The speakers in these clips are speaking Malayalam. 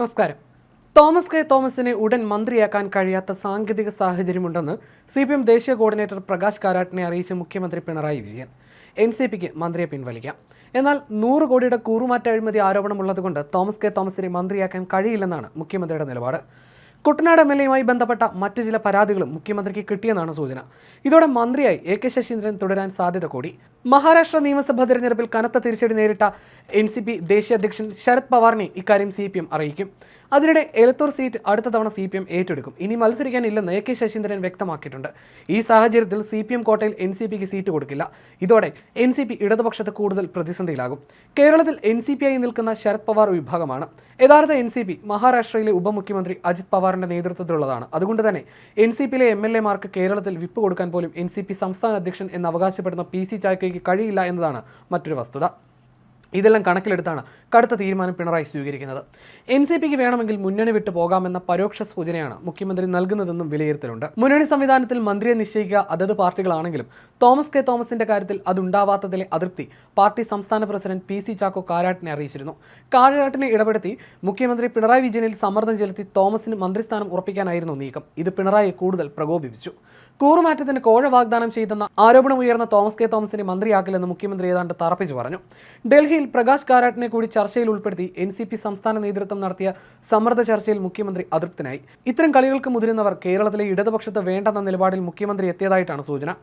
നമസ്കാരം. തോമസ് കെ തോമസിനെ ഉടൻ മന്ത്രിയാക്കാൻ കഴിയാത്ത സാങ്കേതിക സാഹചര്യമുണ്ടെന്ന് സി പി എം ദേശീയ കോർഡിനേറ്റർ പ്രകാശ് കാരാട്ടിനെ അറിയിച്ച മുഖ്യമന്ത്രി പിണറായി വിജയൻ. എൻ സി പിക്ക് മന്ത്രിയെ പിൻവലിക്കാം. എന്നാൽ നൂറ് കോടിയുടെ കൂറുമാറ്റ അഴിമതി ആരോപണമുള്ളതുകൊണ്ട് തോമസ് കെ തോമസിനെ മന്ത്രിയാക്കാൻ കഴിയില്ലെന്നാണ് മുഖ്യമന്ത്രിയുടെ നിലപാട്. കുട്ടനാട് എം എൽ എയുമായി ബന്ധപ്പെട്ട മറ്റ് ചില പരാതികളും മുഖ്യമന്ത്രിക്ക് കിട്ടിയെന്നാണ് സൂചന. ഇതോടെ മന്ത്രിയായി എ കെ ശശീന്ദ്രൻ തുടരാൻ സാധ്യത കൂടി. മഹാരാഷ്ട്ര നിയമസഭാ തെരഞ്ഞെടുപ്പിൽ കനത്ത തിരിച്ചടി നേരിട്ട എൻ സി പി ദേശീയ അധ്യക്ഷൻ ശരത് പവാറിനെ ഇക്കാര്യം സി പി എം അറിയിക്കും. അതിനിടെ എലത്തൂർ സീറ്റ് അടുത്ത തവണ സി പി എം ഏറ്റെടുക്കും. ഇനി മത്സരിക്കാനില്ലെന്ന് എ കെ ശശീന്ദ്രൻ വ്യക്തമാക്കിയിട്ടുണ്ട്. ഈ സാഹചര്യത്തിൽ സി പി എം കോട്ടയിൽ എൻ സി പിക്ക് സീറ്റ് കൊടുക്കില്ല. ഇതോടെ എൻ സി പി ഇടതുപക്ഷത്ത് കൂടുതൽ പ്രതിസന്ധിയിലാകും. കേരളത്തിൽ എൻ സി പി ആയി നിൽക്കുന്ന ശരത് പവാർ വിഭാഗമാണ്. യഥാർത്ഥ എൻ സി പി മഹാരാഷ്ട്രയിലെ ഉപമുഖ്യമന്ത്രി അജിത് പവാറിന്റെ നേതൃത്വത്തിലുള്ളതാണ്. അതുകൊണ്ട് തന്നെ എൻ സി പിയിലെ എം എൽ എമാർക്ക് കേരളത്തിൽ വിപ്പ് കൊടുക്കാൻ പോലും എൻ സി പി സംസ്ഥാന അധ്യക്ഷൻ എന്ന് അവകാശപ്പെടുന്ന പി സി ചാക്കോയ്ക്ക് കഴിയില്ല എന്നതാണ് മറ്റൊരു വസ്തുത. ഇതെല്ലാം കണക്കിലെടുത്താണ് കടുത്ത തീരുമാനം പിണറായി സ്വീകരിക്കുന്നത്. എൻ സി പിക്ക് വേണമെങ്കിൽ മുന്നണി വിട്ടു പോകാമെന്ന പരോക്ഷ സൂചനയാണ് മുഖ്യമന്ത്രി നൽകുന്നതെന്നും വിലയിരുത്തലുണ്ട്. മുന്നണി സംവിധാനത്തിൽ മന്ത്രിയെ നിശ്ചയിക്കുക അതത് പാർട്ടികളാണെങ്കിലും തോമസ് കെ തോമസിന്റെ കാര്യത്തിൽ അതുണ്ടാവാത്തതിലെ അതൃപ്തി പാർട്ടി സംസ്ഥാന പ്രസിഡന്റ് പി സി ചാക്കോ കാരാട്ടിനെ അറിയിച്ചിരുന്നു. കാരാട്ടിനെ ഇടപെടുത്തി മുഖ്യമന്ത്രി പിണറായി വിജയനിൽ സമ്മർദ്ദം ചെലുത്തി തോമസിന് മന്ത്രിസ്ഥാനം ഉറപ്പിക്കാനായിരുന്നു നീക്കം. ഇത് പിണറായി കൂടുതൽ പ്രകോപിപ്പിച്ചു. കൂറുമാറ്റത്തിന് കോഴ വാഗ്ദാനം ചെയ്തെന്ന ആരോപണം ഉയർന്ന തോമസ് കെ തോമസിനെ മന്ത്രിയാക്കില്ലെന്ന് മുഖ്യമന്ത്രി ഏതാണ്ട് തറപ്പിച്ചു പറഞ്ഞു. ഡൽഹിയിൽ പ്രകാശ് കാരാട്ടിനെ കൂടി ചർച്ചയിൽ ഉൾപ്പെടുത്തി എൻ സി പി സംസ്ഥാന നേതൃത്വം നടത്തിയ സമ്മർദ്ദ ചർച്ചയിൽ മുഖ്യമന്ത്രി അതൃപ്തനായി. ഇത്തരം കളികൾക്ക് മുതിരുന്നവർ കേരളത്തിലെ ഇടതുപക്ഷത്ത് വേണ്ടെന്ന നിലപാടിൽ മുഖ്യമന്ത്രി എത്തിയതായിട്ടാണ് സൂചന.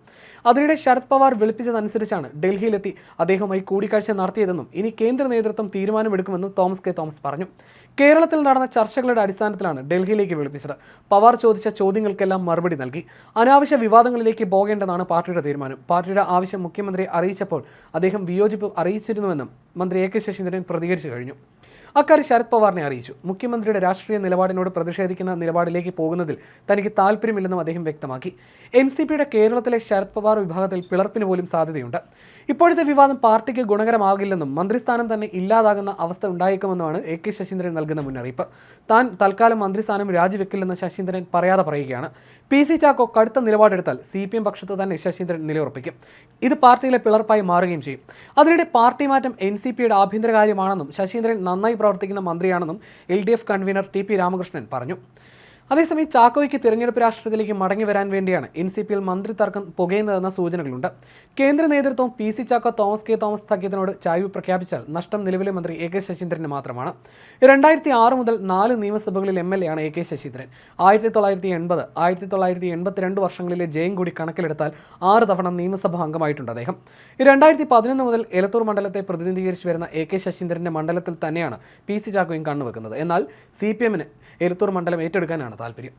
അതിനിടെ ശരത് പവാർ വിളിപ്പിച്ചതനുസരിച്ചാണ് ഡൽഹിയിലെത്തി അദ്ദേഹവുമായി കൂടിക്കാഴ്ച നടത്തിയതെന്നും ഇനി കേന്ദ്ര നേതൃത്വം തീരുമാനമെടുക്കുമെന്നും തോമസ് കെ തോമസ് പറഞ്ഞു. കേരളത്തിൽ നടന്ന ചർച്ചകളുടെ അടിസ്ഥാനത്തിലാണ് ഡൽഹിയിലേക്ക് വിളിപ്പിച്ചത്. പവാർ ചോദിച്ച ചോദ്യങ്ങൾക്കെല്ലാം മറുപടി നൽകി. അനാവശ്യ വിവാദങ്ങളിലേക്ക് പോകേണ്ടതാണ് പാർട്ടിയുടെ തീരുമാനം. പാർട്ടിയുടെ ആവശ്യം മുഖ്യമന്ത്രിയെ അറിയിച്ചപ്പോൾ അദ്ദേഹം വിയോജിപ്പ് അറിയിച്ചിരുന്നുവെന്നും മന്ത്രി എ കെ ശശീന്ദ്രൻ പ്രതികരിച്ചു കഴിഞ്ഞു. അക്കാര്യം ശരത് പവാറിനെ അറിയിച്ചു. മുഖ്യമന്ത്രിയുടെ രാഷ്ട്രീയ നിലപാടിനോട് പ്രതിഷേധിക്കുന്ന നിലപാടിലേക്ക് പോകുന്നതിൽ തനിക്ക് താല്പര്യമില്ലെന്നും അദ്ദേഹം വ്യക്തമാക്കി. എൻ സി പിയുടെ കേരളത്തിലെ ശരത് പവാർ വിഭാഗത്തിൽ പിളർപ്പിന് പോലും സാധ്യതയുണ്ട്. ഇപ്പോഴത്തെ വിവാദം പാർട്ടിക്ക് ഗുണകരമാകില്ലെന്നും മന്ത്രിസ്ഥാനം തന്നെ ഇല്ലാതാകുന്ന അവസ്ഥ ഉണ്ടായേക്കുമെന്നുമാണ് എ കെ ശശീന്ദ്രൻ നൽകുന്ന മുന്നറിയിപ്പ്. താൻ തൽക്കാലം മന്ത്രിസ്ഥാനം രാജിവെക്കില്ലെന്ന് ശശീന്ദ്രൻ പറയാതെ പറയുകയാണ്. പി സി ചാക്കോ കടുത്ത നിലപാടെടുത്താൽ സി പി എം പക്ഷത്ത് തന്നെ ശശീന്ദ്രൻ നിലയുറപ്പിക്കും. ഇത് പാർട്ടിയിലെ പിളർപ്പായി മാറുകയും ചെയ്യും. അതിനിടെ പാർട്ടി മാറ്റം എൻ സി പിയുടെ ആഭ്യന്തരകാര്യമാണെന്നും ശശീന്ദ്രൻ നന്നായി പ്രവർത്തിക്കുന്ന മന്ത്രിയാണെന്നും L D F convener T P Ramakrishnan പറഞ്ഞു അതേസമയം ചാക്കോയ്ക്ക് തിരഞ്ഞെടുപ്പ് രാഷ്ട്രീയത്തിലേക്ക് മടങ്ങി വരാൻ വേണ്ടിയാണ് എൻ സി പിയിൽ മന്ത്രി തർക്കം പുകയുന്നതെന്ന സൂചനകളുണ്ട്. കേന്ദ്ര നേതൃത്വം P C Chacko Thomas K Thomas സഖ്യത്തിനോട് ചായ്വ് പ്രഖ്യാപിച്ചാൽ നഷ്ടം നിലവിലെ മന്ത്രി എ കെ ശശീന്ദ്രന് മാത്രമാണ്. രണ്ടായിരത്തി ആറ് മുതൽ നാല് നിയമസഭകളിൽ എം എൽ എ ആണ് എ കെ ശശീന്ദ്രൻ. ആയിരത്തി തൊള്ളായിരത്തി എൺപത് ആയിരത്തി തൊള്ളായിരത്തി എൺപത്തിരണ്ട് വർഷങ്ങളിലെ ജയം കൂടി കണക്കിലെടുത്താൽ ആറ് തവണ നിയമസഭാ അംഗമായിട്ടുണ്ട് അദ്ദേഹം. രണ്ടായിരത്തി പതിനൊന്ന് മുതൽ എലത്തൂർ മണ്ഡലത്തെ പ്രതിനിധീകരിച്ചു വരുന്ന എ കെ ശശീന്ദ്രന്റെ മണ്ഡലത്തിൽ തന്നെയാണ് പി സി ചാക്കോയും കണ്ണുവെക്കുന്നത്. എന്നാൽ സി പി എമ്മിന് എലത്തൂർ മണ്ഡലം ഏറ്റെടുക്കാനാണ് താല്പര്യം.